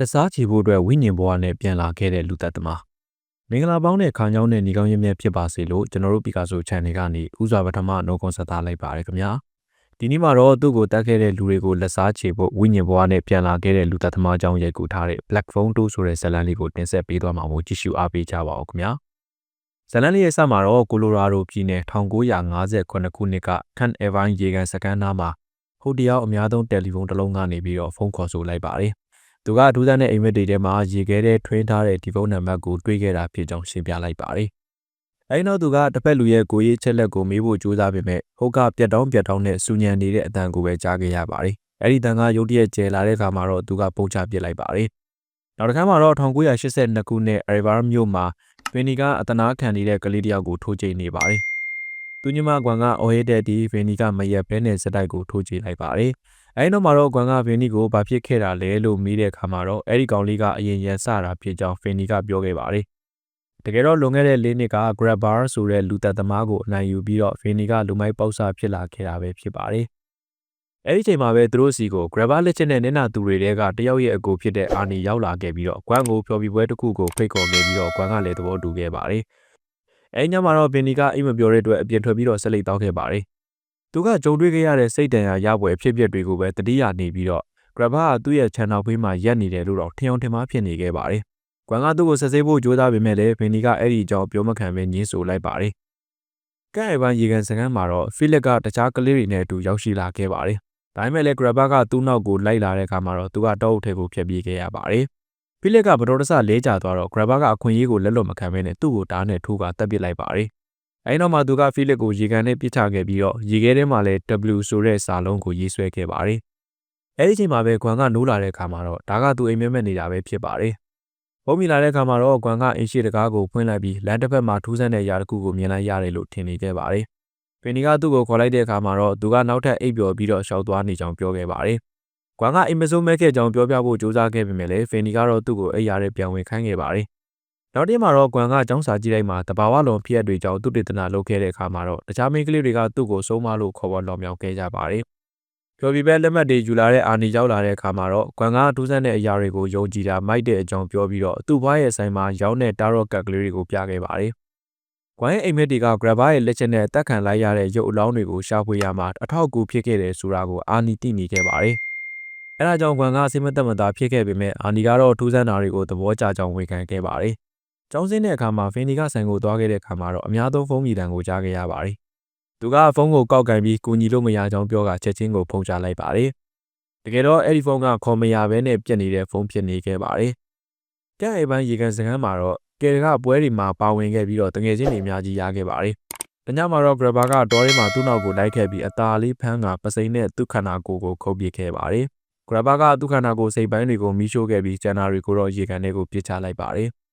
လက်စားချေဖို့အတွက်ဝိညာဉ်ဘဝနဲ့ပြန်လာခဲ့တဲ့လူသက်သမားမင်္ဂလာပေါင်းတဲ့ခါကြောင်းနဲ့ညီကောင်းရင်းမြတ်ဖြစ်ပါစေလို့ကျွန်တော်တို့ပီကာဆို channel ကနေဥစွာပထမနှုတ်ခွန်းဆက်သလိုက်ပါရခင်ဗျာဒီနေ့မှာတော့သူ့ကိုတတ်ခဲ့တဲ့လူတွေကိုလက်စားချေဖို့ဝိညာဉ်ဘဝနဲ့ပြန်လာခဲ့တဲ့လူသက်သမားအကြောင်းရိုက်ကူထားတဲ့ Black Phone 2ဆိုတဲ့ဇာတ်လမ်းလေးကိုတင်ဆက်ပေးသွားမှာမို့ကြည့်ရှုအားပေးကြပါဦးခင်ဗျာဇာတ်လမ်းလေးရဲ့စမှာတော့ကိုလိုရာဒိုပြည်နယ်1958ခုနှစ်က Can Evine ရေကန်စကန်နားမှာဟိုတယောက်အများဆုံးတယ်လီဖုန်းတစ်လုံးကနေပြီးတော့ဖုန်းခေါ်ဆိုလိုက်ပါတယ် သူကဒူးဆန်းတဲ့အိမ်မက်တွေထဲမှာရေခဲတဲ့ထွင်းထားတဲ့ဒီဖုန်းနံပါတ်ကိုတွေးခဲ့တာဖြစ်ကြောင်းရှင်းပြလိုက်ပါတယ်။အဲဒီနောက်သူကတစ်ဖက်လူရဲ့ကိုရေးချက်လက်ကိုမေးဖို့ကြိုးစားပေမဲ့ဟုတ်ကပြတ်တောင်းပြတ်တောင်းနဲ့စူညံနေတဲ့အတန်ကိုပဲကြားခဲ့ရပါတယ်။အဲဒီတန်ကရုတ်တရက်ကျဲလာတဲ့အခါမှာတော့သူကပုံချပစ်လိုက်ပါတယ်။နောက်တစ်ခါမှာတော့1982ခုနှစ်အရီဗာမြို့မှာဖင်နီကအတနာခံနေတဲ့ကလေးတယောက်ကိုထိုးကျိန်နေပါတယ်။သူညမကွန်ကအော်ရဲတဲ့ဒီဖင်နီကမရက်ဘဲနဲ့စတိုက်ကိုထိုးကျိန်လိုက်ပါတယ်။ အဲဒီနောက်မှာတော့ကွမ်ကဖင်နီကိုဘာဖြစ်ခဲ့တာလဲလို့မေးတဲ့အခါမှာတော့အဲဒီကောင်လေးကအရင်ရန်စတာဖြစ်ကြောင်းဖင်နီကပြောခဲ့ပါတယ်။တကယ်တော့လွန်ခဲ့တဲ့၄နှစ်က Grabber ဆိုတဲ့လူသက်သမားကိုအနိုင်ယူပြီးတော့ဖင်နီကလူမိုက်ပေါက်စားဖြစ်လာခဲ့တာပဲဖြစ်ပါတယ်။အဲဒီချိန်မှာပဲသူတို့စီကို Grabber လက်ချက်နဲ့နင်းနာသူတွေတဲကတယောက်ရဲ့အကူဖြစ်တဲ့အာနီရောက်လာခဲ့ပြီးတော့ကွမ်ကိုဖျော်ပြပွဲတစ်ခုကိုဖိတ်ခေါ်ခဲ့ပြီးတော့ကွမ်ကလည်းသဘောတူခဲ့ပါတယ်။အဲဒီညမှာတော့ဖင်နီကအိမ်မပြောတဲ့အတွက်အပြင်ထွက်ပြီးတော့ဆက်လက်တောင်းခဲ့ပါတယ်။ သူကကြုံတွေ့ခဲ့ရတဲ့စိတ်တန်ရာရပွဲဖြစ်ပျက်တွေကိုပဲတတိယနေပြီးတော့ Grabber ကသူ့ရဲ့ channel ဘေးမှာရက်နေတယ်လို့တော့ထင်အောင်ထင်မှားဖြစ်နေခဲ့ပါတယ်။ကွမ်ကသူ့ကိုဆက်ဆေးဖို့ကြိုးစားပေမဲ့လည်းဗင်နီကအဲ့ဒီအကြောင်းပြောမခံပဲညင်းဆိုလိုက်ပါတယ်။ကဲ့အပန်းရေကန်စကန်းမှာတော့ဖိလစ်ကတခြားကလေးတွေနဲ့အတူရောက်ရှိလာခဲ့ပါတယ်။ဒါပေမဲ့လည်း Grabber ကသူ့နောက်ကိုလိုက်လာတဲ့အခါမှာတော့သူကတောအုပ်ထဲကိုဖျက်ပြေးခဲ့ရပါတယ်။ဖိလစ်ကဗတော်တဆလဲကျသွားတော့ Grabber ကအခွင့်အရေးကိုလက်လွတ်မခံဘဲနဲ့သူ့ကိုတားနဲ့ထိုးကတပ်ပစ်လိုက်ပါတယ် အဲဒီနောက်မှာသူကဖိလစ်ကိုရေကန်နဲ့ပစ်ချခဲ့ပြီးတော့ရေခဲထဲမှာလည်း W ဆိုတဲ့စာလုံးကိုရေးဆွဲခဲ့ပါတယ်။အဲဒီချိန်မှာပဲကွမ်ကနိုးလာတဲ့အခါမှာတော့ဒါကသူအိမ်မက်မက်နေတာပဲဖြစ်ပါတယ်။ပုံမိလာတဲ့အခါမှာတော့ကွမ်ကအင်ရှိတကားကိုဖွင့်လိုက်ပြီးလမ်းတစ်ဖက်မှာထူးဆန်းတဲ့ຢာတစ်ခုကိုမြင်လိုက်ရတယ်လို့ထင်နေခဲ့ပါတယ်။ဖင်နီကသူ့ကိုခေါ်လိုက်တဲ့အခါမှာတော့သူကနောက်ထပ်အိပ်ပျော်ပြီးတော့ရှောက်သွားနေကြောင်းပြောခဲ့ပါတယ်။ကွမ်ကအိမ်မစိုးမဲခဲ့ကြောင်းပြောပြဖို့ကြိုးစားခဲ့ပေမဲ့လည်းဖင်နီကတော့သူ့ကိုအိပ်ရတဲ့ပြန်ဝင်ခိုင်းခဲ့ပါတယ် နောက်တစ်မှာတော့ကွမ်ကចောင်းစာကြည့်လိုက်မှာတဘာဝလုံးဖြစ်ရတွေကြောင့်သူတေသနာလုပ်ခဲ့တဲ့အခါမှာတော့တခြားမိန်းကလေးတွေကသူ့ကိုစိုးမလို့ခေါ်ပေါ်လောင်မြောင်ခဲ့ကြပါတယ်။ကျော်ပြီးပဲလက်မှတ်တွေယူလာတဲ့အာနီရောက်လာတဲ့အခါမှာတော့ကွမ်ကထူးဆန်းတဲ့အရာတွေကိုယုံကြည်တာမိုက်တဲ့အကြောင်းပြောပြီးတော့သူ့ဘွားရဲ့ဆိုင်မှာရောင်းတဲ့တာရော့ကတ်ကလေးတွေကိုပြခဲ့ပါတယ်။ကွမ်ရဲ့အိမ်မက်တွေက Grabber ရဲ့လက်ချက်နဲ့တက်ခံလိုက်ရတဲ့ရုပ်အလောင်းတွေကိုရှာဖွေရမှာအထောက်အကူဖြစ်ခဲ့တယ်ဆိုတာကိုအာနီသိနေခဲ့ပါတယ်။အဲဒါကြောင့်ကွမ်ကစိတ်မသက်မသာဖြစ်ခဲ့ပေမဲ့အာနီကတော့ထူးဆန်းတာတွေကိုသဘောကျကြောင်းဝန်ခံခဲ့ပါတယ်။ ကျောင်းဆင်းတဲ့အခါမှာဖင်ဒီကဆိုင်ကိုသွားခဲ့တဲ့အခါမှာတော့အများဆုံးဖုန်းမြည်တမ်းကိုကြားခဲ့ရပါတယ်။သူကဖုန်းကိုကောက်ကင်ပြီးကူညီလို့မရကြောင်းပြောကချက်ချင်းကိုဖုန်းချလိုက်ပါတယ်။တကယ်တော့အဲ့ဒီဖုန်းကခေါ်မရဘဲနဲ့ပြက်နေတဲ့ဖုန်းဖြစ်နေခဲ့ပါတယ်။ကြက်အိမ်ပန်းရေကန်စခန်းမှာတော့ကယ်ကပွဲတွေမှာပါဝင်ခဲ့ပြီးတော့တငယ်ချင်းတွေအများကြီးရခဲ့ပါတယ်။တညမှာတော့ Grabber ကတောထဲမှာသူ့နောက်ကိုလိုက်ခဲ့ပြီးအသာလေးဖမ်းကပစိန်နဲ့သူ့ခန္ဓာကိုယ်ကိုခုတ်ပစ်ခဲ့ပါတယ်။ Grabber ကသူ့ခန္ဓာကိုယ်စိတ်ပိုင်းတွေကိုမီးရှို့ခဲ့ပြီးကျန်တာတွေကိုတော့ရေကန်ထဲကိုပစ်ချလိုက်ပါတယ်။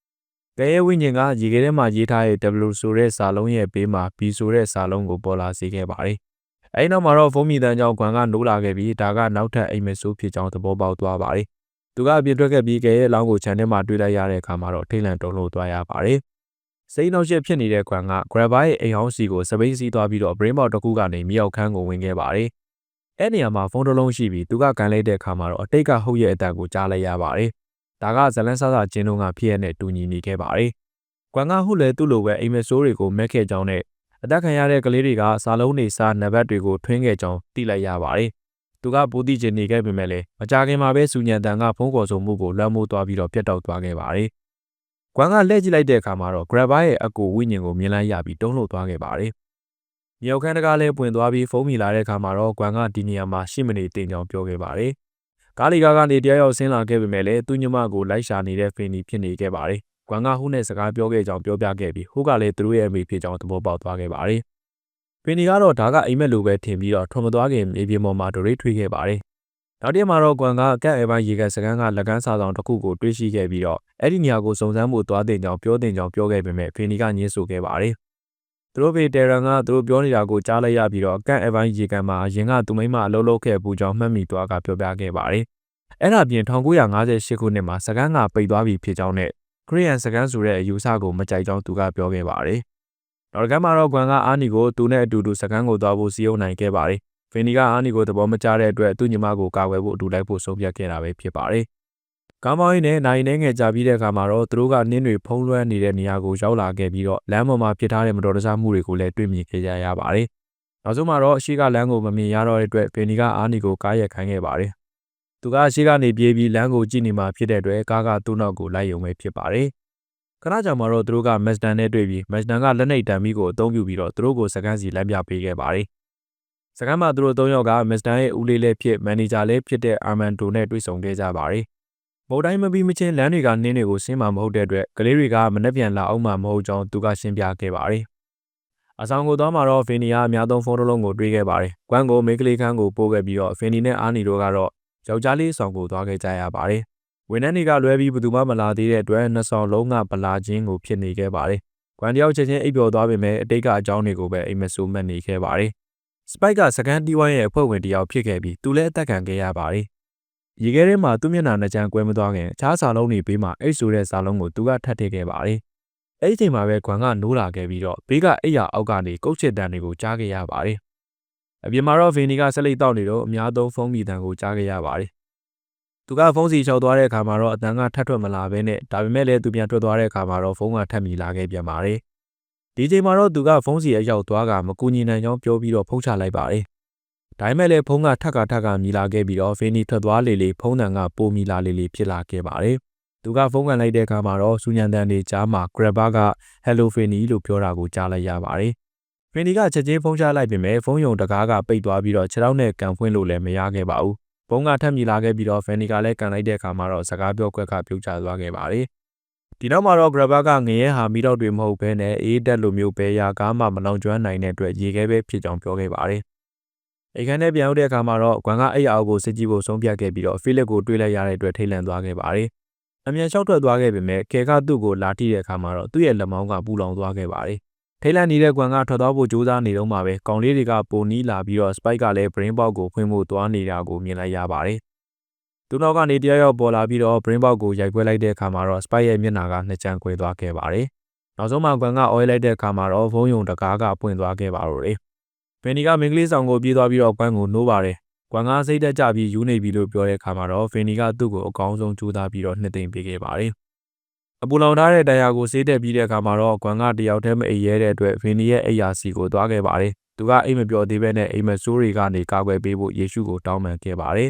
ကဲရဲ့ဝိညာဉ်ကရေခဲထဲမှာရေးထားတဲ့ W ဆိုတဲ့စာလုံးရဲ့ဘေးမှာ B ဆိုတဲ့စာလုံးကိုပေါ်လာစေခဲ့ပါတယ်။အဲဒီနောက်မှာတော့ဖုန်းမီတန်းကြောင့်ကွမ်ကနိုးလာခဲ့ပြီးဒါကနောက်ထပ်အိမ်မက်ဆိုးဖြစ်ကြောင်းသဘောပေါက်သွားပါတယ်။သူကအပြစ်ထွက်ခဲ့ပြီးကဲရဲ့လောင်းကိုခြံထဲမှာတွေ့လိုက်ရတဲ့အခါမှာတော့ထိတ်လန့်တုန်လှုပ်သွားရပါတယ်။စိတ်နှောက်ယှက်ဖြစ်နေတဲ့ကွမ်က Grabber ရဲ့အိမ်ဟောင်းစီကိုစပိန်စီးသွားပြီးတော့ brain box တစ်ခုကနေမြောက်ခန်းကိုဝင်ခဲ့ပါတယ်။အဲ့နေရာမှာဖုန်းတစ်လုံးရှိပြီးသူကကန်လိုက်တဲ့အခါမှာတော့အတိတ်ကဟုတ်ရဲ့အတန်ကိုကြားလိုက်ရပါတယ်။ ဒါကဇလန်းဆဆကျင်းလုံးကဖြစ်ရတဲ့တူညီနေခဲ့ပါတယ်။ကွမ်ကဟုလည်းသူ့လိုပဲအိမ်မဆိုးတွေကိုမက်ခဲ့ကြောင်းနဲ့အသက်ခံရတဲ့ကလေးတွေကစာလုံးနေစာနံပါတ်တွေကိုထွင်းခဲ့ကြောင်းသိလိုက်ရပါတယ်။သူကပူတိချင်နေခဲ့ပေမဲ့လည်းမကြခင်မှာပဲစူညံတန်ကဖုန်းခေါ်ဆိုမှုကိုလွှမ်းမိုးသွားပြီးတော့ပြတ်တောက်သွားခဲ့ပါတယ်။ကွမ်ကလှည့်ကြည့်လိုက်တဲ့အခါမှာတော့ Grabber ရဲ့အကူဝိညာဉ်ကိုမြင်လိုက်ရပြီးတုံးလို့သွားခဲ့ပါတယ်။မြောက်ခန်းတကားလည်းပွင့်သွားပြီးဖုန်းမိလာတဲ့အခါမှာတော့ကွမ်ကဒီနေရာမှာရှိမနေတင်ကြောင်းပြောခဲ့ပါတယ်။ ကားလီကားကနေတရားရောက်ဆင်းလာခဲ့ပေမဲ့လည်းသူ့ညမကိုလိုက်ရှာနေတဲ့ဖင်နီဖြစ်နေခဲ့ပါတယ်။ကွမ်ကဟူးနဲ့စကားပြောခဲ့ကြောင်းပြောပြခဲ့ပြီးဟူးကလည်းသူတို့ရဲ့အမိဖြစ်ကြောင်းသဘောပေါက်သွားခဲ့ပါတယ်။ဖင်နီကတော့ဒါကအိမ်မက်လိုပဲထင်ပြီးတော့ထွန်မသွားခင်မြေပြင်ပေါ်မှာဒရိတ်ထွေးခဲ့ပါတယ်။နောက်တည့်မှာတော့ကွမ်ကကက်အဲပိုင်းရေကန်စကန်ကလက်ကန်းစာဆောင်တစ်ခုကိုတွေးရှိခဲ့ပြီးတော့အဲ့ဒီနေရာကိုစုံစမ်းဖို့သွားတင်ကြောင်းပြောတင်ကြောင်းပြောခဲ့ပေမဲ့ဖင်နီကညှင်းဆိုခဲ့ပါတယ် သူတို့ဖေတေရန်ကသူတို့ပြောနေတာကိုကြားလိုက်ရပြီးတော့ကန့်အပိုင်းရေကန်မှာအရင်ကသူမိမအလုပ်လုပ်ခဲ့ပူကြောင်းမှတ်မိသွားကပြောပြခဲ့ပါတယ်။အဲ့ဒါပြင်1958ခုနှစ်မှာစကန်းကပိတ်သွားပြီဖြစ်ကြောင်းနဲ့ခရီးယန်စကန်းဆိုတဲ့အယူဆကိုမကြိုက်ကြောင်းသူကပြောခဲ့ပါတယ်။နောက်တစ်ခါမှာတော့ကွမ်ကအာနီကိုသူနဲ့အတူတူစကန်းကိုသွားဖို့စီယုံနိုင်ခဲ့ပါတယ်။ဖင်နီကအာနီကိုသဘောမကျတဲ့အတွက်သူ့ညီမကိုကာကွယ်ဖို့အတူလိုက်ဖို့ဆုံးဖြတ်ခဲ့တာပဲဖြစ်ပါတယ်။ ကားမောင်းရင်းနဲ့နိုင်နေငယ်ကြာပြီးတဲ့အခါမှာတော့သူတို့ကနင်းတွေဖုံးလွှမ်းနေတဲ့နေရာကိုရောက်လာခဲ့ပြီးတော့လမ်းပေါ်မှာဖြစ်ထားတဲ့မတော်တဆမှုတွေကိုလည်းတွေ့မြင်ခဲ့ကြရပါတယ်။နောက်ဆုံးမှာတော့အရှိကလမ်းကိုမမြင်ရတော့တဲ့အတွက်ဖင်နီကအာနီကိုကားရက်ခိုင်းခဲ့ပါတယ်။သူကအရှိကနေပြေးပြီးလမ်းကိုကြည့်နေမှဖြစ်တဲ့အတွက်ကားကသူ့နောက်ကိုလိုက်ရုံပဲဖြစ်ပါတယ်။ခဏကြာမှတော့သူတို့ကမက်စတန်နဲ့တွေ့ပြီးမက်စတန်ကလက်နှိပ်တံမီကိုအသုံးပြုပြီးတော့သူတို့ကိုစကန်းစီလမ်းပြပေးခဲ့ပါတယ်။စကန်းမှာသူတို့သုံးယောက်ကမက်စတန်ရဲ့ဦးလေးလည်းဖြစ်မန်နေဂျာလည်းဖြစ်တဲ့အာမန်တိုနဲ့တွေ့ဆုံခဲ့ကြပါတယ်။ မုတ်တိုင်းမပြီးမချင်းလမ်းတွေကနှင်းတွေကိုဆင်းမှာမဟုတ်တဲ့အတွက်ကလေးတွေကမနှက်ပြန်လာအောင်မှမဟုတ်ကြောင်းသူကရှင်းပြခဲ့ပါတယ်။အဆောင်ကိုသွားမှာတော့ဖင်နီကအများဆုံးဖုန်းတစ်လုံးကိုတွေးခဲ့ပါတယ်။ကွမ်ကိုမိန်းကလေးခန်းကိုပို့ခဲ့ပြီးတော့ဖင်နီနဲ့အာနီတို့ကတော့ယောက်ျားလေးဆောင်ကိုသွားခဲ့ကြရပါတယ်။ဝန်ထမ်းတွေကလွဲပြီးဘယ်သူမှမလာသေးတဲ့အတွက်နှစ်ဆောင်လုံးကပလာချင်းကိုဖြစ်နေခဲ့ပါတယ်။ကွမ်တယောက်ချက်ချင်းအိပ်ပျော်သွားပေမဲ့အတိတ်ကအကြောင်းတွေကိုပဲအိမ်မဆိုးမှတ်နေခဲ့ပါတယ်။ Spike ကစကန်တီဝိုင်းရဲ့အဖွဲ့ဝင်တစ်ယောက်ဖြစ်ခဲ့ပြီးသူလည်းအသက်ခံခဲ့ရပါတယ်။ ရေခဲထဲမှာသူ့မျက်နှာနှစ်ချမ်းကွဲမသွားခင်အခြားစာလုံးတွေဘေးမှာအိတ်ဆိုတဲ့စာလုံးကိုသူကထပ်ထည့်ခဲ့ပါတယ်။အဲ့ဒီချိန်မှာပဲခွန်ကနိုးလာခဲ့ပြီးတော့ဘေးကအိတ်ရအောက်ကနေကုတ်ချစ်တန်တွေကိုကြားခဲ့ရပါတယ်။အပြင်မှာတော့ဗီနီကဆက်လက်တောက်နေတော့အများသုံးဖုန်းမီတန်ကိုကြားခဲ့ရပါတယ်။သူကဖုန်းစီလျှောက်သွားတဲ့အခါမှာတော့အတန်ကထပ်ထွက်မလာဘဲနဲ့ဒါပေမဲ့လည်းသူပြန်ထွက်သွားတဲ့အခါမှာတော့ဖုန်းကထပ်မီလာခဲ့ပြန်ပါတယ်။ဒီချိန်မှာတော့သူကဖုန်းစီအရောက်သွားကမကူညီနိုင်ကြောင်းပြောပြီးတော့ဖုန်းချလိုက်ပါတယ်။ ဒါပေမဲ့လည်းဖုန်းကထက်ကထက်ကမြည်လာခဲ့ပြီးတော့ဖီနီထွက်သွားလေလေဖုန်းတန်ကပိုမြည်လာလေလေဖြစ်လာခဲ့ပါတယ်။သူကဖုန်းကန်လိုက်တဲ့အခါမှာတော့စူညံတန်တွေကြားမှာ Grabber က Hello Fanny လို့ပြောတာကိုကြားလိုက်ရပါတယ်။ Fanny ကချက်ချင်းဖုန်းချလိုက်ပေမဲ့ဖုန်းယုံတကားကပိတ်သွားပြီးတော့ခြေထောက်နဲ့ကန်ဖွင့်လို့လည်းမရခဲ့ပါဘူး။ဖုန်းကထပ်မြည်လာခဲ့ပြီးတော့ Fanny ကလည်းကန်လိုက်တဲ့အခါမှာတော့စကားပြောခွက်ကပြုတ်ကျသွားခဲ့ပါတယ်။ဒီနောက်မှာတော့ Grabber ကငရဲဟာမိတော့တွေမဟုတ်ဘဲနဲ့အေးတက်လိုမျိုးပဲရာကားမှမလောင်ကျွမ်းနိုင်တဲ့အတွက်ရေခဲပဲဖြစ်ကြောင်းပြောခဲ့ပါတယ်။ အိမ်ခန်းထဲပြန်ရောက်တဲ့အခါမှာတော့ဂွမ်ကအိတ်အောင်ကိုစစ်ကြည့်ဖို့ဆုံးဖြတ်ခဲ့ပြီးတော့ဖိလစ်ကိုတွေးလိုက်ရတဲ့အတွက်ထိတ်လန့်သွားခဲ့ပါတယ်။အမြန်လျှောက်ထွက်သွားခဲ့ပေမဲ့ကေကသူ့ကိုလာထိတဲ့အခါမှာတော့သူ့ရဲ့လက်မောင်းကပူလောင်သွားခဲ့ပါတယ်။ထိတ်လန့်နေတဲ့ဂွမ်ကထွက်သွားဖို့ကြိုးစားနေတော့မှပဲကောင်လေးတွေကပိုနီးလာပြီးတော့စပိုက်ကလည်း brain box ကိုဖွင့်ဖို့သွားနေတာကိုမြင်လိုက်ရပါတယ်။သူနောက်ကနေတယောက်ယောက်ပေါ်လာပြီးတော့ brain box ကိုရိုက်ခွဲလိုက်တဲ့အခါမှာတော့ spike ရဲ့မျက်နှာကနှစ်ချမ်းကွဲသွားခဲ့ပါတယ်။နောက်ဆုံးမှကွမ်ကအော်လိုက်တဲ့အခါမှာတော့ဖုံးယုံတကားကပွင့်သွားခဲ့ပါတော့တယ် ဘယ်နီကမင်းကလေးဆောင်ကိုပြေးသွားပြီးတော့ကွမ်ကိုနှိုးပါတယ်။ကွမ်ကစိတ်တက်ကြပြီးယူနေပြီလို့ပြောတဲ့အခါမှာတော့ဖင်နီကသူ့ကိုအကောင်းဆုံးကြိုးစားပြီးတော့နှစ်သိမ့်ပေးခဲ့ပါတယ်။အပူလောင်ထားတဲ့တရားကိုဆေးတက်ပြီးတဲ့အခါမှာတော့ကွမ်ကတယောက်တည်းမအိပ်ရဲတဲ့အတွက်ဖင်နီရဲ့အိယာစီကိုသွားခဲ့ပါတယ်။သူကအိမ်မပြောသေးဘဲနဲ့အိမ်မဆိုးတွေကနေကာကွယ်ပေးဖို့ယေရှုကိုတောင်းပန်ခဲ့ပါတယ်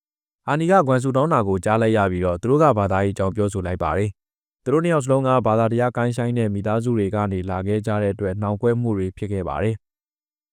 ။အာနီကကွမ်ဆူတောင်းတာကိုကြားလိုက်ရပြီးတော့သူတို့ကဘာသာရေးအကြောင်းပြောဆိုလိုက်ပါတယ်။သူတို့နှစ်ယောက်စလုံးကဘာသာတရားကိုင်းဆိုင်တဲ့မိသားစုတွေကနေလာခဲ့ကြတဲ့အတွက်နှောင်ကွဲမှုတွေဖြစ်ခဲ့ပါတယ်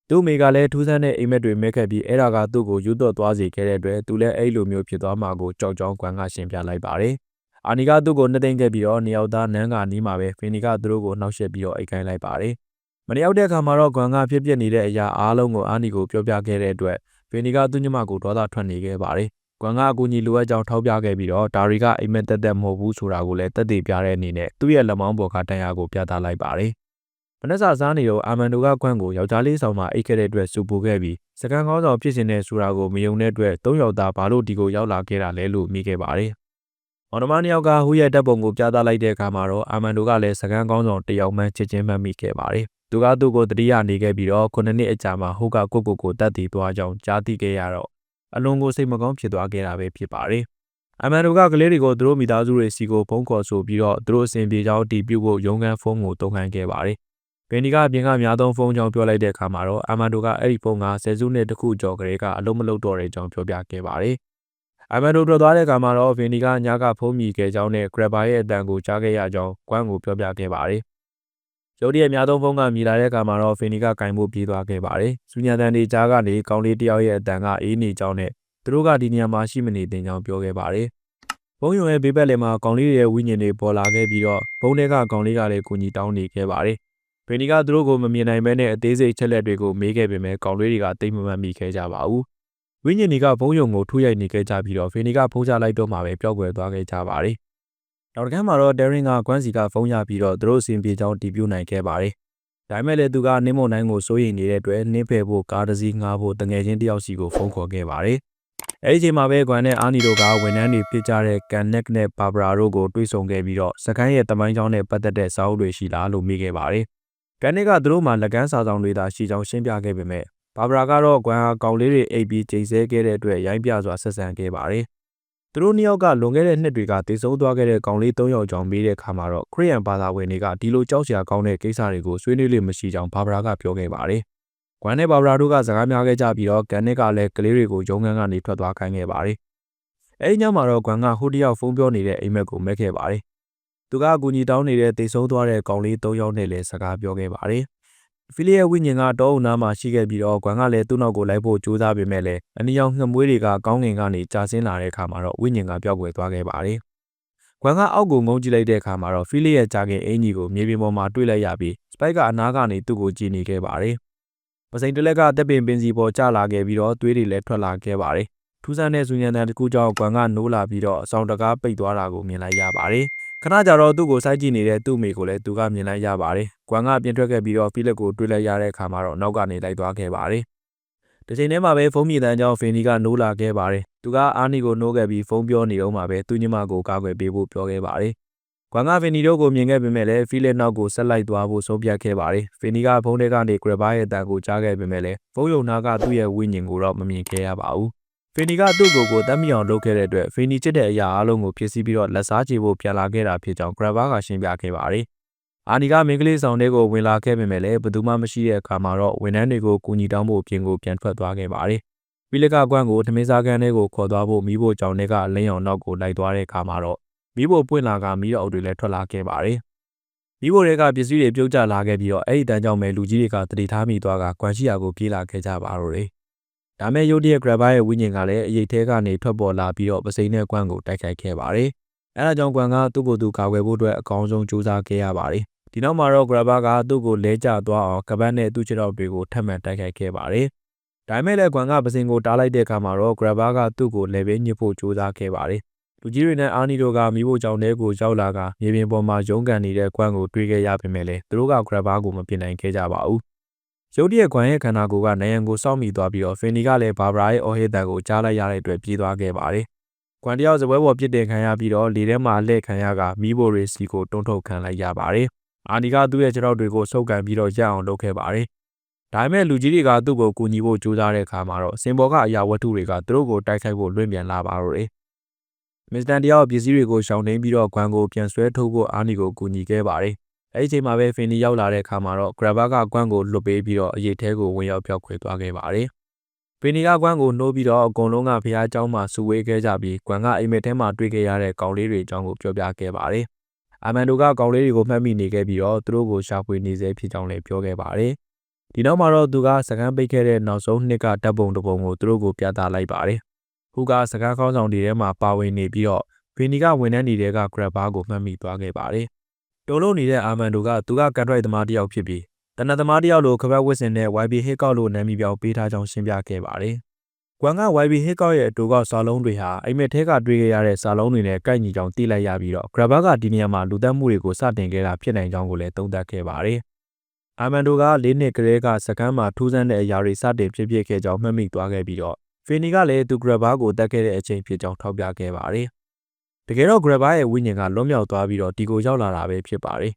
သူ့မိကလည်းထူးဆန်းတဲ့အိမ်မက်တွေမဲခဲ့ပြီးအဲ့ဒါကသူ့ကိုယူတော့သွားစေခဲ့တဲ့အတွက်သူလည်းအဲ့လိုမျိုးဖြစ်သွားမှာကိုကြောက်ကြောင်းကွမ်ကရှင်းပြလိုက်ပါတယ်။အာနီကသူ့ကိုနှိမ့်သိမ့်ခဲ့ပြီးတော့နေရောက်သားနန်းကနီးမှာပဲဖင်နီကသူတို့ကိုနှောက်ယှက်ပြီးတော့အိတ်ခိုင်းလိုက်ပါတယ်။မနေရောက်တဲ့အခါမှာတော့ကွမ်ကဖြစ်ပျက်နေတဲ့အရာအားလုံးကိုအာနီကိုပြောပြခဲ့တဲ့အတွက်ဖင်နီကသူ့ညမကိုဒေါသထွက်နေခဲ့ပါတယ်။ကွမ်ကအကူကြီးလိုအပ်ကြောင်းထောက်ပြခဲ့ပြီးတော့ဒါရီကအိမ်မက်တက်တက်မဟုတ်ဘူးဆိုတာကိုလည်းတက်တည်ပြတဲ့အနေနဲ့သူ့ရဲ့လက်မောင်းပေါ်ကတန်ရာကိုပြသလိုက်ပါတယ်။ မနက်စာစားနေတော့အာမန်ဒိုကခွန့်ကိုယောက်ျားလေးဆောင်မှအိတ်ခဲ့တဲ့အတွက်စူပူခဲ့ပြီးစကန်ကောင်းဆောင်ဖြစ်စဉ်နဲ့ဆိုတာကိုမယုံတဲ့အတွက်သုံးယောက်သားဘာလို့ဒီကိုရောက်လာခဲ့တာလဲလို့မိခဲ့ပါတယ်။မောင်နှမနှစ်ယောက်ကဟူရဲ့တပ်ပုံကိုပြသလိုက်တဲ့အခါမှာတော့အာမန်ဒိုကလည်းစကန်ကောင်းဆောင်တယောက်မှချစ်ချင်းမှတ်မိခဲ့ပါတယ်။သူကသူ့ကိုတတိယနေခဲ့ပြီးတော့ခုနှစ်နှစ်အကြာမှာဟိုကကိုကိုကိုတတ်တည်သွားကြောင်းကြားသိခဲ့ရတော့အလွန်ကိုစိတ်မကောင်းဖြစ်သွားခဲ့တာပဲဖြစ်ပါတယ်။အမန်ဒိုကကလေးတွေကိုသူတို့မိသားစုတွေစီကိုဖုန်းခေါ်ဆိုပြီးတော့သူတို့အစဉ်ပြေကြောင်းတီးပြုတ်ဖို့ရုံးခန်းဖုန်းကိုတုံ့ခိုင်းခဲ့ပါတယ် ဘင်ဒီကအပြင်ကအများဆုံးဖုန်းကြောင်းပြောလိုက်တဲ့အခါမှာတော့အာမန်ဒိုကအဲ့ဒီဖုန်းကဆယ်စုနှစ်တခုကျော်ကလေးကအလုံးမလုံးတော့တဲ့အကြောင်းပြောပြခဲ့ပါတယ်။အာမန်ဒိုထွက်သွားတဲ့အခါမှာတော့ဘင်ဒီကညကဖုန်းမြည်ခဲ့ကြောင်းနဲ့ဂရက်ဘာရဲ့အတန်ကိုကြားခဲ့ရကြောင်းကွမ်းကိုပြောပြခဲ့ပါတယ်။ရုပ်တရက်အများဆုံးဖုန်းကမြည်လာတဲ့အခါမှာတော့ဖင်ဒီကကင်ဖို့ပြေးသွားခဲ့ပါတယ်။စူညာတန်ဒီကြားကနေကောင်းလေးတယောက်ရဲ့အတန်ကအေးနေကြောင်းနဲ့သူတို့ကဒီနေရာမှာရှိမနေတင်ကြောင်းပြောခဲ့ပါတယ်။ဘုံယုံရဲ့ဘေးဘက်လည်းမှာကောင်လေးရဲ့ဝိညာဉ်တွေပေါ်လာခဲ့ပြီးတော့ဘုံတွေကကောင်လေးကလည်းကူညီတောင်းနေခဲ့ပါတယ်။ ဗေနီကသူတို့ကိုမမြင်နိုင်ဘဲနဲ့အသေးစိတ်ချက်လက်တွေကိုမေးခဲ့ပေမဲ့ကောင်လေးတွေကတိတ်မမှန်မိခဲ့ကြပါဘူး။ဝိညာဉ်တွေကဘုံယုံကိုထိုးရိုက်နေခဲ့ကြပြီးတော့ဗေနီကဖုံးချလိုက်တော့မှပဲပျောက်ကွယ်သွားခဲ့ကြပါတယ်။နောက်တစ်ခါမှာတော့ဒဲရင်ကကွမ်းစီကဖုံးရပြီးတော့သူတို့အစဉ်ပြေချောင်းတီးပြူနိုင်ခဲ့ပါတယ်။ဒါပေမဲ့လည်းသူကနင်းမုံနိုင်ကိုစိုးရိမ်နေတဲ့အတွက်နင်းဖယ်ဖို့ကားတစ်စီးငှားဖို့တငယ်ချင်းတယောက်စီကိုဖုန်းခေါ်ခဲ့ပါတယ်။အဲဒီချိန်မှာပဲကွမ်နဲ့အာနီတို့ကဝန်ထမ်းတွေဖြစ်ကြတဲ့ကန်နက်နဲ့ဘာဘရာတို့ကိုတွေ့ဆုံခဲ့ပြီးတော့စကိုင်းရဲ့တမိုင်းချောင်းနဲ့ပတ်သက်တဲ့စာအုပ်တွေရှိလားလို့မေးခဲ့ပါတယ်။ ကန်နစ်ကသူတို့မှလက်ကမ်းစာဆောင်တွေသာရှိကြောင်းရှင်းပြခဲ့ပေမဲ့ဘာဘရာကတော့ကွမ်ဟာကောင်လေးတွေအိပ်ပြီးချိန်ဆဲခဲ့တဲ့အတွက်ရိုင်းပြစွာဆက်ဆံခဲ့ပါတယ်သူတို့နှစ်ယောက်ကလွန်ခဲ့တဲ့နှစ်တွေကတည်ဆုံသွားခဲ့တဲ့ကောင်လေး၃ယောက်ကြောင့်မေးတဲ့အခါမှာတော့ခရီးယန်ဘာသာဝင်တွေကဒီလိုကြောက်စရာကောင်းတဲ့ကိစ္စတွေကိုဆွေးနွေးလို့မရှိကြောင်းဘာဘရာကပြောခဲ့ပါတယ်။ကွမ်နဲ့ဘာဘရာတို့ကစကားများခဲ့ကြပြီးတော့ကန်နစ်ကလည်းကလေးတွေကိုရုံးခန်းကနေထွက်သွားခိုင်းခဲ့ပါတယ်။အဲဒီညမှာတော့ကွမ်ကဟိုတယောက်ဖုန်းပြောနေတဲ့အိမ်မက်ကိုမက်ခဲ့ပါတယ်။ သူကအကူအညီတောင်းနေတဲ့တည်ဆုံသွားတဲ့ကောင်လေး၃ယောက်နဲ့လည်းစကားပြောခဲ့ပါတယ်။ဖီလီရဲ့ဝိညာဉ်ကတောအုံနာမှာရှိခဲ့ပြီးတော့ကွမ်ကလည်းသူ့နောက်ကိုလိုက်ဖို့ကြိုးစားပေမဲ့လည်းအနီရောင်ငှက်မွေးတွေကကောင်းငင်ကနေကြာဆင်းလာတဲ့အခါမှာတော့ဝိညာဉ်ကပျောက်ကွယ်သွားခဲ့ပါတယ်။ကွမ်ကအောက်ကိုငုံကြည့်လိုက်တဲ့အခါမှာတော့ဖီလီရဲ့ကြာခင်အင်ကြီးကိုမြေပြင်ပေါ်မှာတွေ့လိုက်ရပြီးစပိုက်ကအနားကနေသူ့ကိုကြည့်နေခဲ့ပါတယ်။ပစိန်တလက်ကတက်ပင်ပင်စီပေါ်ကျလာခဲ့ပြီးတော့သွေးတွေလည်းထွက်လာခဲ့ပါတယ်။ထူးဆန်းတဲ့ဇူညံတန်တစ်ခုကြောင့်ကွမ်ကနိုးလာပြီးတော့အဆောင်တကားပိတ်သွားတာကိုမြင်လိုက်ရပါတယ်။ ခဏကြာတော့သူ့ကိုစိုက်ကြည့်နေတဲ့သူ့မိကိုလည်းသူကမြင်လိုက်ရပါတယ်။ကွမ်ကပြင်ထွက်ခဲ့ပြီးတော့ဖီလက်ကိုတွေ့လိုက်ရတဲ့အခါမှာတော့နောက်ကနေလိုက်သွားခဲ့ပါတယ်။ဒီချိန်ထဲမှာပဲဖုန်းမြည်တန်းကြောင်းဖင်နီကနိုးလာခဲ့ပါတယ်။သူကအာနီကိုနိုးခဲ့ပြီးဖုန်းပြောနေတော့မှပဲသူ့ညီမကိုကာကွယ်ပေးဖို့ပြောခဲ့ပါတယ်။ကွမ်ကဖင်နီတို့ကိုမြင်ခဲ့ပေမဲ့လည်းဖီလက်နောက်ကိုဆက်လိုက်သွားဖို့ဆုံးဖြတ်ခဲ့ပါတယ်။ဖင်နီကဖုန်းထဲကနေဂရဘာရဲ့တန်ကိုကြားခဲ့ပေမဲ့လည်းဖုန်းယုံနာကသူ့ရဲ့ဝိညာဉ်ကိုတော့မမြင်ခဲ့ရပါဘူး။ ဖီနီကသူ့ကိုယ်ကိုတတ်မိအောင်လုပ်ခဲ့တဲ့အတွက်ဖီနီချစ်တဲ့အရာအလုံးကိုဖြစ်စီပြီးတော့လက်စားချေဖို့ပြန်လာခဲ့တာဖြစ်ကြောင်းဂရဘာကရှင်းပြခဲ့ပါတယ်။အာနီကမင်းကလေးဆောင်တွေကိုဝင်လာခဲ့ပေမဲ့လည်းဘယ်သူမှမရှိတဲ့အခါမှာတော့ဝန်ထမ်းတွေကိုကူညီတောင်းဖို့ပြင်ကိုပြန်ထွက်သွားခဲ့ပါတယ်။ပြီးလကကွန်းကိုထမင်းစားကန်းတွေကိုခေါ်သွားဖို့မိဖို့ကြောင့်တွေကလင်းအောင်နောက်ကိုလိုက်သွားတဲ့အခါမှာတော့မိဖို့ပွင့်လာကမိတော်အုပ်တွေလည်းထွက်လာခဲ့ပါတယ်။မိဖို့တွေကပစ္စည်းတွေပြုတ်ကျလာခဲ့ပြီးတော့အဲ့ဒီတန်းကြောင့်ပဲလူကြီးတွေကတတိထားမိသွားကကွမ်ရှိယာကိုပြေးလာခဲ့ကြပါတော့တယ်။ ဒါမဲ့ရုတ်တရက် Grabber ရဲ့ဝိညာဉ်ကလည်းအရေးသေးကနေထွက်ပေါ်လာပြီးတော့ပစိမ့်နဲ့ကွမ်ကိုတိုက်ခိုက်ခဲ့ပါတယ်။အဲဒါကြောင့်ကွမ်ကသူ့ကိုယ်သူကာကွယ်ဖို့အတွက်အကောင်းဆုံးကြိုးစားခဲ့ရပါတယ်။ဒီနောက်မှာတော့ Grabber ကသူ့ကိုလဲကျသွားအောင်ကပတ်နဲ့သူ့ခြေထောက်တွေကိုထပ်မံတိုက်ခိုက်ခဲ့ပါတယ်။ဒါမဲ့လည်းကွမ်ကပစိမ့်ကိုတားလိုက်တဲ့အခါမှာတော့ Grabber ကသူ့ကိုလဲပေးညစ်ဖို့ကြိုးစားခဲ့ပါတယ်။လူကြီးတွေနဲ့အာနီတို့ကမိဖို့ကြောင့်တဲကိုရောက်လာကမြေပြင်ပေါ်မှာရုန်းကန်နေတဲ့ကွမ်ကိုတွေးခဲ့ရပေမဲ့လည်းသူတို့က Grabber ကိုမပြင်နိုင်ခဲ့ကြပါဘူး။ ရုတ်တရက်ခွန်ရဲ့ခန္ဓာကိုယ်ကနယံကိုစောင့်မိသွားပြီးတော့ဖင်နီကလည်းဘာဘရာရဲ့အော်ဟစ်တန်ကိုကြားလိုက်ရတဲ့အတွက်ပြေးသွားခဲ့ပါတယ်။ခွန်တယောက်စပွဲပေါ်ပြစ်တင်ခံရပြီးတော့လေထဲမှာလှည့်ခံရကမီးဘိုရီစီကိုတွန်းထုတ်ခံလိုက်ရပါတယ်။အာနီကသူ့ရဲ့ခြေထောက်တွေကိုဆုပ်ကန်ပြီးတော့ရအောင်လုပ်ခဲ့ပါတယ်။ဒါပေမဲ့လူကြီးတွေကသူ့ကိုကူညီဖို့ကြိုးစားတဲ့အခါမှာတော့စင်ဘောကအရာဝတ္ထုတွေကသူတို့ကိုတိုက်ခိုက်ဖို့လွင့်ပြန်လာပါတော့တယ်။မစ္စတန်တယောက်ပစ္စည်းတွေကိုရှောင်နှင်းပြီးတော့ခွန်ကိုပြန်ဆွဲထုတ်ဖို့အာနီကိုကူညီခဲ့ပါတယ် အဲဒီချိန်မှာပဲဖင်နီရောက်လာတဲ့အခါမှာတော့ Grabber ကကွမ်းကိုလွတ်ပေးပြီးတော့အရေးထဲကိုဝင်ရောက်ပြောက်ခွေသွားခဲ့ပါတယ်။ဖင်နီကကွမ်းကိုနှိုးပြီးတော့အကုန်လုံးကဖះเจ้าမှာစုဝေးခဲ့ကြပြီးကွမ်းကအိမ်မက်ထဲမှာတွေ့ခဲ့ရတဲ့ကောင်လေးတွေအကြောင်းကိုပြောပြခဲ့ပါတယ်။အာမန်ဒိုကကောင်လေးတွေကိုမှတ်မိနေခဲ့ပြီးတော့သူတို့ကိုရှာဖွေနေစေဖြစ်ကြောင်းလည်းပြောခဲ့ပါတယ်။ဒီနောက်မှာတော့သူကစကန်းပိတ်ခဲ့တဲ့နောက်ဆုံးနှစ်ကဓာတ်ပုံတစ်ပုံကိုသူတို့ကိုပြသလိုက်ပါတယ်။ဟူကစကားကောင်းဆောင်တွေထဲမှာပါဝင်နေပြီးတော့ဖင်နီကဝန်ထမ်းနေတဲ့က Grabber ကိုမှတ်မိသွားခဲ့ပါတယ်။ တုံလုံးနေတဲ့အာမန်ဒိုကသူကကန်ထရိုက်သမားတစ်ယောက်ဖြစ်ပြီးတနတ်သမားတစ်ယောက်လိုခပတ်ဝစ်စင်နဲ့ YB Hickout လို့နာမည်ပြောင်းပေးထားကြောင်းရှင်းပြခဲ့ပါတယ်။ကွမ်က YB Hickout ရဲ့အတူကစာလုံးတွေဟာအိမ်မက်ထဲကတွေ့ခဲ့ရတဲ့စာလုံးတွေနဲ့ကိုက်ညီကြောင်းသိလိုက်ရပြီးတော့ Grabber ကဒီနေရာမှာလူသက်မှုတွေကိုစတင်ခဲ့တာဖြစ်နိုင်ကြောင်းကိုလည်းသုံးသပ်ခဲ့ပါတယ်။အာမန်ဒိုက၄နှစ်ကလေးကစကမ်းမှာထူးဆန်းတဲ့အရာတွေစတင်ဖြစ်ဖြစ်ခဲ့ကြောင်းမှတ်မိသွားခဲ့ပြီးတော့ဖီနီကလည်းသူ Grabber ကိုတက်ခဲ့တဲ့အချိန်ဖြစ်ကြောင်းထောက်ပြခဲ့ပါတယ်။ တကယ်တော့ Grabber ရဲ့ဝိညာဉ်ကလွတ်မြောက်သွားပြီးတော့ဒီကိုရောက်လာတာပဲဖြစ်ပါတယ်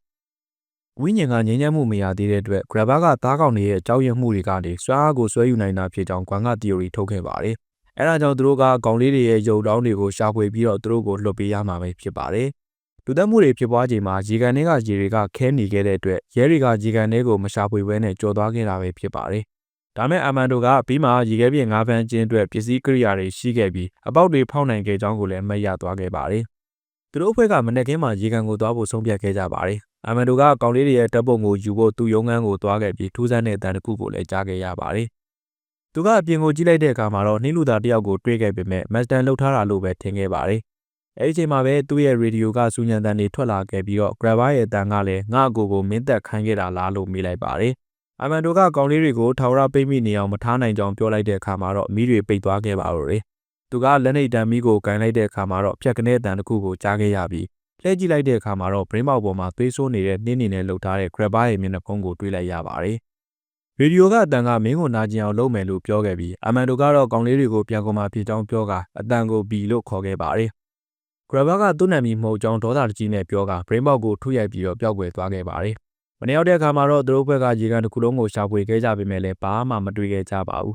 ။ဝိညာဉ်ကငြိမ်းချမ်းမှုမရသေးတဲ့အတွက် Grabber ကသားကောင်တွေရဲ့ကြောက်ရွံ့မှုတွေကနေစွမ်းအားကိုဆွဲယူနိုင်တာဖြစ်ကြောင်းကွမ်က theory ထုတ်ခဲ့ပါတယ်။အဲဒါကြောင့်သူတို့ကကောင်လေးတွေရဲ့ရုပ်တောင်းတွေကိုရှာဖွေပြီးတော့သူတို့ကိုလွှတ်ပေးရမှာပဲဖြစ်ပါတယ်။လူသက်မှုတွေဖြစ်ပွားချိန်မှာရေကန်တွေကရေတွေကခဲနေခဲ့တဲ့အတွက်ရဲတွေကရေကန်တွေကိုမရှာဖွေဘဲနဲ့ကြော်သွားခဲ့တာပဲဖြစ်ပါတယ်။ ဒါမဲ့အမန်ဒိုကပြီးမှရေခဲပြင်ငါးဖမ်းကျင်းအတွက်ပစ္စည်းကိရိယာတွေရှိခဲ့ပြီးအပေါက်တွေဖောက်နိုင်ခဲ့ကြောင်းကိုလည်းအမှတ်ရသွားခဲ့ပါတယ်။သူတို့အဖွဲ့ကမနေ့ကင်းမှာရေကန်ကိုသွားဖို့ဆုံးဖြတ်ခဲ့ကြပါတယ်။အမန်ဒိုကကောင်လေးတွေရဲ့တပ်ပုံကိုယူဖို့သူ့ရုံးခန်းကိုသွားခဲ့ပြီးထူးဆန်းတဲ့အတန်တစ်ခုကိုလည်းကြားခဲ့ရပါတယ်။သူကအပြင်ကိုကြည့်လိုက်တဲ့အခါမှာတော့နှင်းလူသားတယောက်ကိုတွေ့ခဲ့ပေမဲ့မက်စတန်လှုပ်ထားတာလို့ပဲထင်ခဲ့ပါတယ်။အဲဒီချိန်မှာပဲသူ့ရဲ့ရေဒီယိုကစူညံတန်တွေထွက်လာခဲ့ပြီးတော့ Grabber ရဲ့အတန်ကလည်းငါ့အကိုကိုမင်းသက်ခိုင်းခဲ့တာလားလို့မေးလိုက်ပါတယ်။ အာမန်ဒိုကကောင်လေးတွေကိုထာဝရပိတ်မိနေအောင်မထားနိုင်ကြောင်းပြောလိုက်တဲ့အခါမှာတော့မီးတွေပိတ်သွားခဲ့ပါတော့တယ်။သူကလက်နှိပ်တံမီးကိုကန်လိုက်တဲ့အခါမှာတော့ဖြတ်ကနေတန်တစ်ခုကိုကြားခဲ့ရပြီးလှည့်ကြည့်လိုက်တဲ့အခါမှာတော့ဘရင်းမောက်ပေါ်မှာသွေးဆိုးနေတဲ့နှင်းနေနဲ့လှုပ်ထားတဲ့ Grabber ရဲ့မျက်နှာဖုံးကိုတွေ့လိုက်ရပါတယ်။ရေဒီယိုကအတန်ကမင်းကိုနာကျင်အောင်လုပ်မယ်လို့ပြောခဲ့ပြီးအာမန်ဒိုကတော့ကောင်လေးတွေကိုပြန်ကုန်มาဖြစ်ကြောင်းပြောကအတန်ကိုဘီလို့ခေါ်ခဲ့ပါတယ်။ Grabber ကသူ့နာမည်မဟုတ်ကြောင်းဒေါသတကြီးနဲ့ပြောကဘရင်းမောက်ကိုထုရိုက်ပြီးတော့ပျောက်ကွယ်သွားခဲ့ပါတယ် မနေ့ရောက်တဲ့အခါမှာတော့သူတို့ဘက်ကရေကန်တစ်ခုလုံးကိုရှာဖွေခဲ့ကြပေမဲ့လည်းဘာမှမတွေ့ခဲ့ကြပါဘူး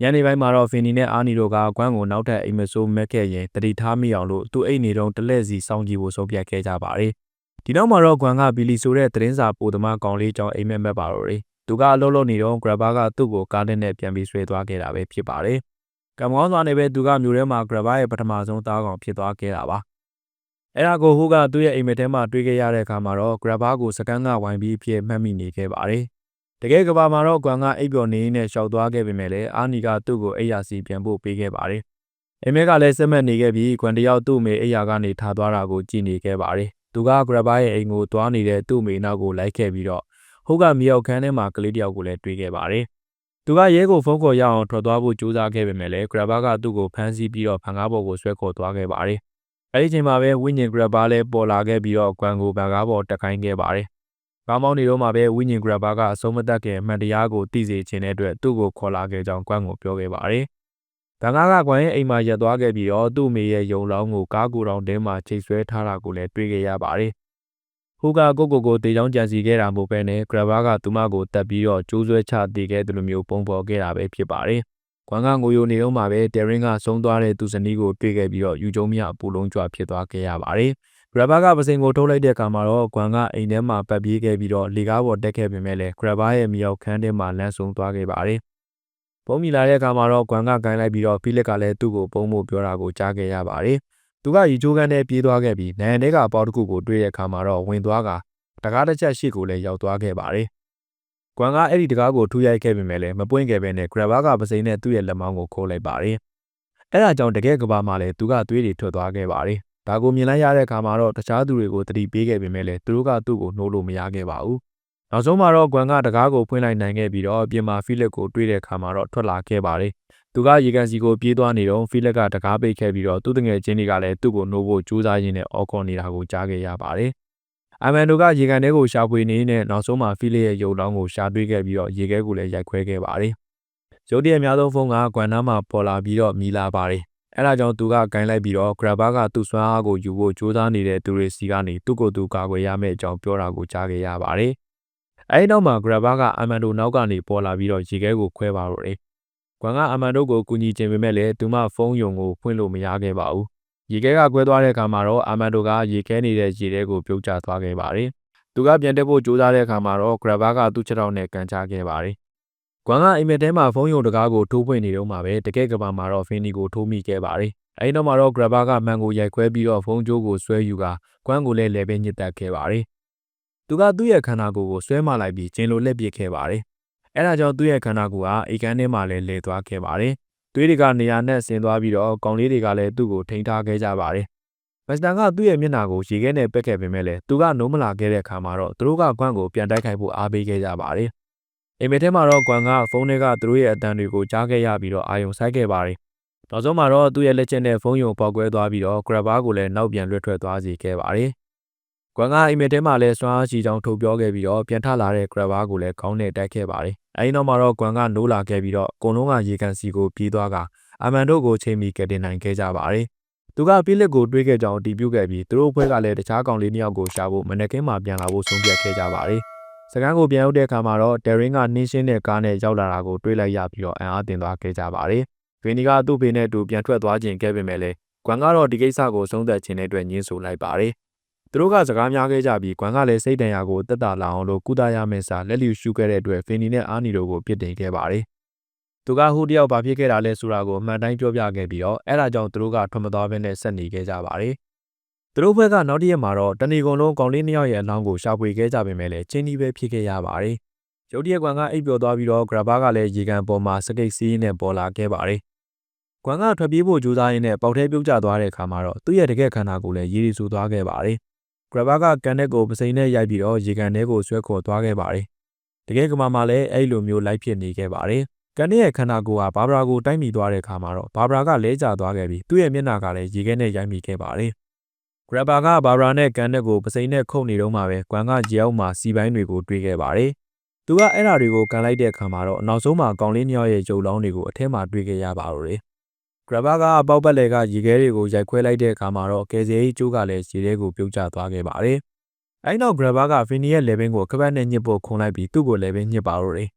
ညနေပိုင်းမှာတော့ဖင်နီနဲ့အာနီတို့ကကွမ်းကိုနောက်ထပ်အိမ်မဆိုးမက်ခဲ့ရင်တတိထားမိအောင်လို့သူ့အိမ်နေတုန်းတလဲစီစောင်းကြည့်ဖို့ဆုံးဖြတ်ခဲ့ကြပါတယ်။ဒီနောက်မှာတော့ကွမ်ကဘီလီဆိုတဲ့သတင်းစာပိုသမားကောင်လေးကြောင့်အိမ်မက်မက်ပါတော့တယ်။သူကအလုံးလုံးနေတော့ဂရဘာကသူ့ကိုကားနဲ့နဲ့ပြန်ပြီးဆွဲသွားခဲ့တာပဲဖြစ်ပါတယ်။ကံကောင်းစွာနဲ့ပဲသူကမြို့ထဲမှာဂရဘာရဲ့ပထမဆုံးသားကောင်ဖြစ်သွားခဲ့တာပါ။ အဲ့ဒါကိုဟိုကသူ့ရဲ့အိမ်မက်ထဲမှာတွေ့ခဲ့ရတဲ့အခါမှာတော့ဂရဘာကိုစကန်ကဝိုင်းပြီးဖြစ်မှတ်မိနေခဲ့ပါတယ်။တကယ်ကဘာမှာတော့ကွမ်ကအိပ်ပျော်နေနဲ့ရှောက်သွားခဲ့ပေမဲ့လည်းအာနီကသူ့ကိုအိယာစီပြန်ဖို့ပေးခဲ့ပါတယ်။အိမ်မက်ကလည်းစက်မက်နေခဲ့ပြီးကွမ်တယောက်သူ့မေအိယာကနေထားသွားတာကိုကြည့်နေခဲ့ပါတယ်။သူကဂရဘာရဲ့အိမ်ကိုသွားနေတဲ့သူ့မေနောက်ကိုလိုက်ခဲ့ပြီးတော့ဟိုကမြောက်ခန်းထဲမှာကလေးတယောက်ကိုလည်းတွေ့ခဲ့ပါတယ်။သူကရဲကိုဖုန်းခေါ်ရအောင်ထွက်သွားဖို့ကြိုးစားခဲ့ပေမဲ့လည်းဂရဘာကသူ့ကိုဖမ်းဆီးပြီးတော့ဖန်ကားပေါ်ကိုဆွဲခေါ်သွားခဲ့ပါတယ်။ အဲဒီချိန်မှာပဲဝိညာဉ်ဂရဘာလည်းပေါ်လာခဲ့ပြီးတော့ကွမ်ကိုဘန်ကားပေါ်တက်ခိုင်းခဲ့ပါတယ်။ကောင်းမောင်းနေတော့မှပဲဝိညာဉ်ဂရဘာကအဆုံးမသက်ခင်အမှန်တရားကိုသိစေခြင်းတဲ့အတွက်သူ့ကိုခေါ်လာခဲ့ကြောင်းကွမ်ကိုပြောခဲ့ပါတယ်။ဘန်ကားကကွမ်ရဲ့အိမ်မှာရက်သွားခဲ့ပြီးတော့သူ့မိရဲ့ယုံလောင်းကိုကားကိုယ်တော်တင်းမှာချိတ်ဆွဲထားတာကိုလည်းတွေ့ခဲ့ရပါတယ်။ဟူကကိုကိုကိုတေချောင်းကြံစီခဲ့တာမို့ပဲနဲ့ဂရဘာကသူမကိုတက်ပြီးတော့ကျိုးဆွဲချတည်ခဲ့တယ်လို့မျိုးပုံပေါ်ခဲ့တာပဲဖြစ်ပါတယ်။ ကွမ်ကငိုယိုနေတော့မှပဲတယ်ရင်ကဆုံးသွားတဲ့သူဇနီးကိုတွေ့ခဲ့ပြီးတော့ယူကျုံမြအပူလုံးကြွဖြစ်သွားခဲ့ရပါတယ်။ grabber ကပစင်ကိုထုတ်လိုက်တဲ့အခါမှာတော့ကွမ်ကအိမ်ထဲမှာပတ်ပြေးခဲ့ပြီးတော့လေကားပေါ်တက်ခဲ့ပေမဲ့လည်း grabber ရဲ့မြောက်ခန်းထဲမှာလမ်းဆုံးသွားခဲ့ပါတယ်။ပုံမီလာတဲ့အခါမှာတော့ကွမ်ကဂိုင်းလိုက်ပြီးတော့ဖိလစ်ကလည်းသူ့ကိုပုံမှုပြောတာကိုကြားခဲ့ရပါတယ်။သူကရီချိုးကန်းထဲပြေးသွားခဲ့ပြီးနိုင်ရန်ထဲကပေါက်တစ်ခုကိုတွေ့တဲ့အခါမှာတော့ဝင်သွားကတကားတစ်ချက်ရှိကိုလည်းရောက်သွားခဲ့ပါတယ်။ ကွမ်ကအဲ့ဒီတကားကိုထူရိုက်ခဲ့ပေမဲ့လည်းမပွင့်ခဲ့ပဲနဲ့ grabber ကပစိန်နဲ့သူ့ရဲ့လက်မောင်းကိုခိုးလိုက်ပါတယ်။အဲ့ဒါကြောင့်တကယ်ကဘာမှလည်းသူကသွေးတွေထွက်သွားခဲ့ပါတယ်။ဒါကိုမြင်လိုက်ရတဲ့အခါမှာတော့တခြားသူတွေကိုတတိပေးခဲ့ပေမဲ့လည်းသူတို့ကသူ့ကိုနှိုးလို့မရခဲ့ပါဘူး။နောက်ဆုံးမှာတော့ကွမ်ကတကားကိုဖွင့်လိုက်နိုင်ခဲ့ပြီးတော့ပြင်မာဖိလစ်ကိုတွေ့တဲ့အခါမှာတော့ထွက်လာခဲ့ပါတယ်။သူကရေကန်စီကိုပြေးသွားနေတော့ဖိလစ်ကတကားပိတ်ခဲ့ပြီးတော့သူ့တငယ်ချင်းတွေကလည်းသူ့ကိုနှိုးဖို့ကြိုးစားရင်းနဲ့အော်ခေါ်နေတာကိုကြားခဲ့ရပါတယ်။ အမန်ဒိုကရေကန်ထဲကိုရှာဖွေနေနဲ့နောက်ဆုံးမှာဖိလစ်ရဲ့ရုပ်လောင်းကိုရှာတွေ့ခဲ့ပြီးတော့ရေခဲကိုလည်းရိုက်ခွဲခဲ့ပါတယ်။ရုပ်တရက်အများဆုံးဖုန်းကကွမ်နားမှာပေါ်လာပြီးတော့မီလာပါတယ်။အဲဒါကြောင့်သူကဂိုင်းလိုက်ပြီးတော့ grabber ကသူ့စွမ်းအားကိုယူဖို့ကြိုးစားနေတဲ့သူတွေစီကနေသူ့ကိုယ်သူကာကွယ်ရမယ့်အကြောင်းပြောတာကိုကြားခဲ့ရပါတယ်။အဲဒီနောက်မှာ grabber ကအမန်ဒိုနောက်ကနေပေါ်လာပြီးတော့ရေခဲကိုခွဲပါတော့တယ်။ကွမ်ကအမန်ဒိုကိုကူညီခြင်းပေမဲ့လည်းသူမဖုန်းယုံကိုဖွင့်လို့မရခဲ့ပါဘူး။ ရေခဲကကွဲသွားတဲ့အခါမှာတော့အမန်ဒိုကရေခဲနေတဲ့ရေထဲကိုပြုတ်ကျသွားခဲ့ပါတယ်။သူကပြန်တက်ဖို့ကြိုးစားတဲ့အခါမှာတော့ grabber ကသူ့ချက်ထောက်နဲ့ကန်ချခဲ့ပါတယ်။ကွမ်ကအိမ်မက်ထဲမှာဖုန်းယုံတကားကိုထိုးပွင့်နေတော့မှပဲတကယ်ကဘာမှာတော့ဖင်းနီကိုထိုးမိခဲ့ပါတယ်။အဲဒီနောက်မှာတော့ grabber ကမန်ကိုရိုက်ခွဲပြီးတော့ဖုန်းကြိုးကိုဆွဲယူကကွမ်ကိုလည်းလဲပဲညစ်တက်ခဲ့ပါတယ်။သူကသူ့ရဲ့ခန္ဓာကိုယ်ကိုဆွဲမလိုက်ပြီးကျင်းလိုလက်ပစ်ခဲ့ပါတယ်။အဲဒါကြောင့်သူ့ရဲ့ခန္ဓာကိုယ်ဟာအိတ်ကန်းထဲမှာလည်းလဲသွားခဲ့ပါတယ်။ သွေးတွေကနေရာနဲ့ဆင်းသွားပြီးတော့ကောင်လေးတွေကလည်းသူ့ကိုထိန်းထားခဲ့ကြပါတယ်။မစ္စတာကသူ့ရဲ့မျက်နှာကိုရေခဲနဲ့ပက်ခဲ့ပေမဲ့လည်းသူကနိုးမလာခဲ့တဲ့အခါမှာတော့သူတို့ကကွမ်ကိုပြန်တိုက်ခိုက်ဖို့အားပေးခဲ့ကြပါတယ်။အိမ်မက်ထဲမှာတော့ကွမ်ကဖုန်းထဲကသူတို့ရဲ့အတန်တွေကိုကြားခဲ့ရပြီးတော့အာယုံဆိုင်ခဲ့ပါတယ်။နောက်ဆုံးမှာတော့သူ့ရဲ့လက်ချက်နဲ့ဖုန်းယုံပေါက်ကွဲသွားပြီးတော့ grabber ကိုလည်းနောက်ပြန်လွှတ်ထွက်သွားစေခဲ့ပါတယ်။ ကွမ်ကအိမ်မက်ထဲမှာလည်းစွမ်းအားရှိကြောင်းထုတ်ပြောခဲ့ပြီးတော့ပြန်ထလာတဲ့ grabber ကိုလည်းခေါင်းနဲ့တိုက်ခဲ့ပါတယ်။အဲဒီနောက်မှာတော့ကွမ်ကနိုးလာခဲ့ပြီးတော့အကုန်လုံးကရေကန်စီကိုပြေးသွားကအမန်တို့ကိုချိန်မီကယ်တင်နိုင်ခဲ့ကြပါတယ်။သူကဖိလစ်ကိုတွေးခဲ့ကြောင်းအတည်ပြုခဲ့ပြီးသူတို့အဖွဲ့ကလည်းတခြားကောင်လေးနှစ်ယောက်ကိုရှာဖို့မနက်ကင်းမှာပြန်လာဖို့ဆုံးဖြတ်ခဲ့ကြပါတယ်။စကန်ကိုပြန်ရောက်တဲ့အခါမှာတော့တယ်ရင်ကနှင်းရှင်းတဲ့ကားနဲ့ရောက်လာတာကိုတွေးလိုက်ရပြီးတော့အံ့အားသင့်သွားခဲ့ကြပါတယ်။ဗင်နီကသူ့ဖေနဲ့အတူပြန်ထွက်သွားခြင်းခဲ့ပေမဲ့လည်းကွမ်ကတော့ဒီကိစ္စကိုဆုံးသက်ခြင်းတဲ့အတွက်ညှင်းဆိုလိုက်ပါတယ်။ သူတို့ကစကားများခဲ့ကြပြီးကွမ်ကလည်းစိတ်တန်ရာကိုတက်တာလာအောင်လို့ကုသရမယ့်စာလက်လျူရှုခဲ့တဲ့အတွက်ဗင်နီနဲ့အာနီတို့ကိုပြစ်တင်ခဲ့ပါတယ်။သူကဟိုတယောက်ဘာဖြစ်ခဲ့တာလဲဆိုတာကိုအမှန်တိုင်းပြောပြခဲ့ပြီးတော့အဲဒါကြောင့်သူတို့ကထွက်မသွားဘဲနဲ့ဆက်နေခဲ့ကြပါတယ်။သူတို့ဘက်ကနောက်တစ်ရက်မှာတော့တဏီကုံလုံးကောင်လေးနှစ်ယောက်ရဲ့အလောင်းကိုရှာဖွေခဲ့ကြပေမဲ့လည်းချင်းဒီပဲဖြစ်ခဲ့ရပါတယ်။ရုတ်တရက်ကွမ်ကအိပ်ပျော်သွားပြီးတော့ဂရဘာကလည်းရေကန်ပေါ်မှာစကိတ်စီးနဲ့ပေါ်လာခဲ့ပါတယ်။ကွမ်ကထွက်ပြေးဖို့ကြိုးစားရင်းနဲ့ပေါက်ထဲပြုတ်ကျသွားတဲ့အခါမှာတော့သူ့ရဲ့တကယ်ခန္ဓာကိုယ်လည်းရည်ရည်ဆူသွားခဲ့ပါတယ်။ ဂရဘာကကန်တဲ့ကိုပစိန်နဲ့ရိုက်ပြီးတော့ရေကန်ထဲကိုဆွဲခေါ်သွားခဲ့ပါတယ်။တကယ်ကမာမှာလည်းအဲ့လိုမျိုးလိုက်ဖြစ်နေခဲ့ပါတယ်။ကန်ရဲ့ခန္ဓာကိုယ်ဟာဘာဘရာကိုတိုက်မိသွားတဲ့အခါမှာတော့ဘာဘရာကလဲကျသွားခဲ့ပြီးသူ့ရဲ့မျက်နှာကလည်းရေခဲနဲ့ရိုက်မိခဲ့ပါတယ်။ဂရဘာကဘာဘရာနဲ့ကန်တဲ့ကိုပစိန်နဲ့ခုတ်နေတော့မှပဲကွမ်ကကြေအောက်မှာစီပိုင်းတွေကိုတွေးခဲ့ပါတယ်။သူကအဲ့ဓာတွေကိုကန်လိုက်တဲ့အခါမှာတော့နောက်ဆုံးမှာကောင်လေးနှစ်ယောက်ရဲ့ရုပ်လောင်းတွေကိုအထက်မှာတွေးခဲ့ရပါတော့တယ်။ grabber ကပေါက်ပတ်လေကရေခဲတွေကိုရိုက်ခွဲလိုက်တဲ့အခါမှာတော့ကယ်ဆယ်ရေးကျိုးကလည်းရေထဲကိုပြုတ်ကျသွားခဲ့ပါတယ်။အဲဒီနောက် grabber က Finny ရဲ့ level ကိုခပတ်နဲ့ညှစ်ဖို့ခုံလိုက်ပြီးသူ့ကိုလည်းပဲညှစ်ပါတော့တယ်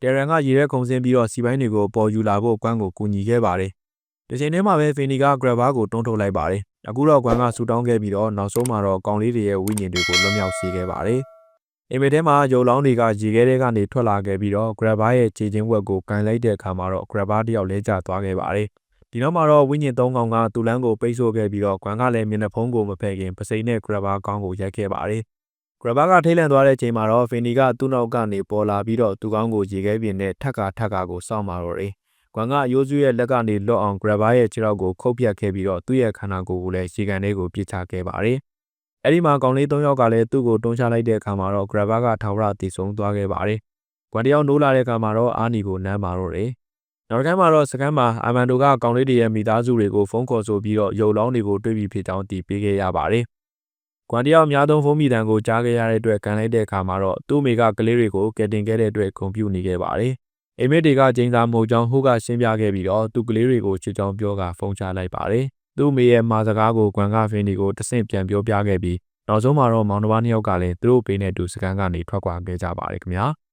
တယ်ရန်ကရေရဲခုံစင်းပြီးတော့စီပိုင်းတွေကိုပေါ်ယူလာဖို့ကွမ်းကိုကူညီခဲ့ပါတယ်။ဒီချိန်ထဲမှာပဲဖီနီကဂရက်ဘာကိုတွန်းထုတ်လိုက်ပါတယ်။အခုတော့ကွမ်းကဆူတောင်းခဲ့ပြီးတော့နောက်ဆုံးမှာတော့ကောင်လေးတွေရဲ့ဝိညာဉ်တွေကိုလွတ်မြောက်စေခဲ့ပါတယ်။အိမ်မေထဲမှာရုပ်လောင်းတွေကရေခဲထဲကနေထွက်လာခဲ့ပြီးတော့ဂရက်ဘာရဲ့ခြေချင်းဝက်ကိုကန်လိုက်တဲ့အခါမှာတော့ဂရက်ဘာတယောက်လဲကျသွားခဲ့ပါတယ်။ ဒီနောက်မှာတော့ဝိညာဉ်သုံးကောင်ကတူလန်းကိုပိတ်ဆို့ခဲ့ပြီးတော့ကွမ်းကလည်းမျက်နှာဖုံးကိုမဖက်ခင်ပစိမ့်နဲ့ဂရက်ဘာကောင်းကိုရိုက်ခဲ့ပါတယ်။ဂရဘာကထိတ်လန့်သွားတဲ့ချိန်မှာတော့ဖီနီကသူ့နောက်ကနေပေါ်လာပြီးတော့သူကောင်းကိုရေခဲပြင်းနဲ့ထက်ကထက်ကကိုစောင့်မာတော့တယ်။ကွမ်ကအယိုးစုရဲ့လက်ကနေလွတ်အောင်ဂရဘာရဲ့ခြေထောက်ကိုခုတ်ပြတ်ခဲ့ပြီးတော့သူ့ရဲ့ခန္ဓာကိုယ်ကိုလည်းရေကန်လေးကိုပြစ်ချခဲ့ပါတယ်။အဲဒီမှာကောင်လေး၃ယောက်ကလည်းသူ့ကိုတွန်းချလိုက်တဲ့အခါမှာတော့ဂရဘာကထာဝရတည်ဆုံသွားခဲ့ပါတယ်။ကွမ်တယောက်နိုးလာတဲ့အခါမှာတော့အာနီကိုနမ်းမာတော့တယ်။ နောက်တစ်ခါမှာတော့စကန်မှာအာမန်ဒိုကကောင်လေးတွေရဲ့မိသားစုတွေကိုဖုန်းခေါ်ဆိုပြီးတော့ရုပ်လောင်းတွေကိုတွေ့ပြီးဖြစ်ကြောင်းတည်ပေးခဲ့ရပါတယ်။ကွမ်တယောက်အများဆုံးဖုံးမိတန်ကိုကြားခဲ့ရတဲ့အတွက်ကန်လိုက်တဲ့အခါမှာတော့သူ့မိကကလေးတွေကိုကယ်တင်ခဲ့တဲ့အတွက်ဂုဏ်ပြုနေခဲ့ပါတယ်။အိမ်မက်တွေကကျင်းစာမဟုတ်ကြောင်းဟိုကရှင်းပြခဲ့ပြီးတော့သူ့ကလေးတွေကိုချစ်ကြောင်းပြောကဖုန်းချလိုက်ပါတယ်။သူ့မိရဲ့မှာစကားကိုကွမ်ကဖင်းဒီကိုတဆင့်ပြန်ပြောပြခဲ့ပြီးနောက်ဆုံးမှာတော့မောင်နှမနှစ်ယောက်ကလည်းသူတို့ပေးနဲ့တူစကန်ကနေထွက်ခွာခဲ့ကြပါတယ်ခင်ဗျာ။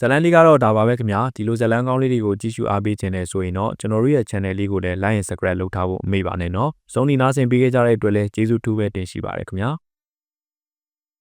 ဇလန်လေးကတော့ဒါပါပဲခင်ဗျာဒီလိုဇလန်ကောင်းလေးတွေကိုကြည့်ရှုအားပေးခြင်းနဲ့ဆိုရင်တော့ကျွန်တော်တို့ရဲ့ channel လေးကိုလည်း like and subscribe လုပ်ထားဖို့မမေ့ပါနဲ့နော်။စုံဒီနားဆင်ပေးခဲ့ကြတဲ့အတွက်လည်းကျေးဇူးထူးပဲတင်ရှိပါတယ်ခင်ဗျာ။